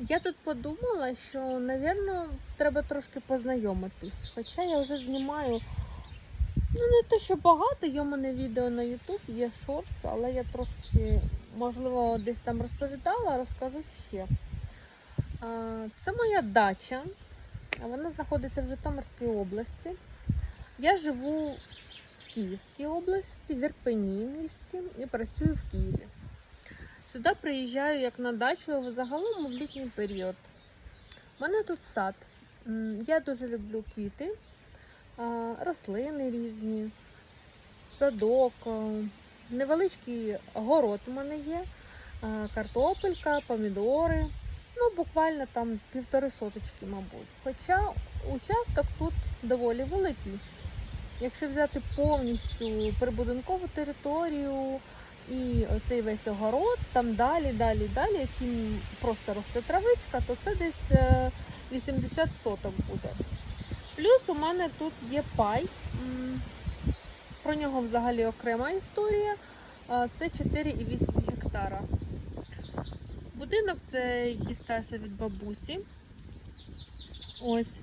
Я тут подумала, що, напевно, треба трошки познайомитись. Хоча я вже знімаю ну, не те, що багато, є в мене відео на YouTube, є шортс, але я трошки, можливо, десь там розповідала, розкажу ще. Це моя дача. Вона знаходиться в Житомирській області. Я живу в Київській області, в Ірпені місті і працюю в Києві. Сюди приїжджаю як на дачу загалом в літній період. У мене тут сад. Я дуже люблю квіти, рослини різні, садок, невеличкий город у мене є, картопелька, помідори. Ну, буквально там півтори соточки, мабуть. Хоча участок тут доволі великий. Якщо взяти повністю прибудинкову територію оцей весь огород, там далі, далі, далі, яким просто росте травичка, то це десь е, 80 соток буде. Плюс у мене тут є пай. Про нього взагалі окрема історія. Це 4,8 гектара. Будинок цей дістався від бабусі. Ось.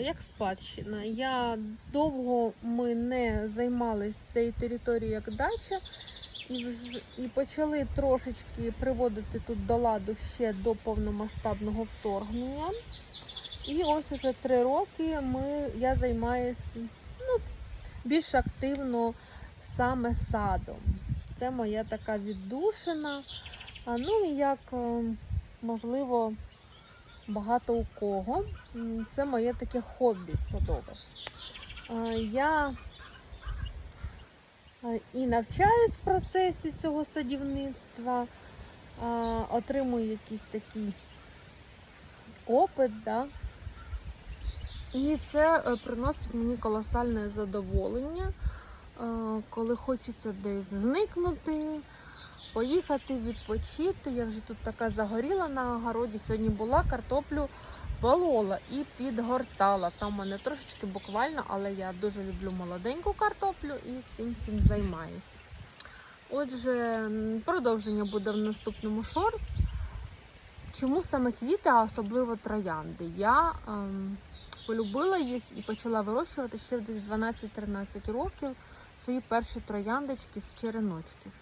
Як спадщина. Я довго ми не займалися цією територією як дача, і, і почали трошечки приводити тут до ладу ще до повномасштабного вторгнення. І ось уже три роки ми, я займаюся ну, більш активно саме садом. Це моя така віддушина. Ну і як е, можливо багато у кого. Це моє таке хобі садове. Я і навчаюсь в процесі цього садівництва, отримую якийсь такий опит. Да? І це е, приносить мені колосальне задоволення, е, коли хочеться десь зникнути, поїхати відпочити. Я вже тут така загоріла на огороді. Сьогодні була картоплю полола і підгортала. Там у мене трошечки буквально, але я дуже люблю молоденьку картоплю і цим всім займаюсь. Отже, продовження буде в наступному шорс. Чому саме квіти, а особливо троянди? Я ем, полюбила їх і почала вирощувати ще десь 12-13 років свої перші трояндочки з череночків.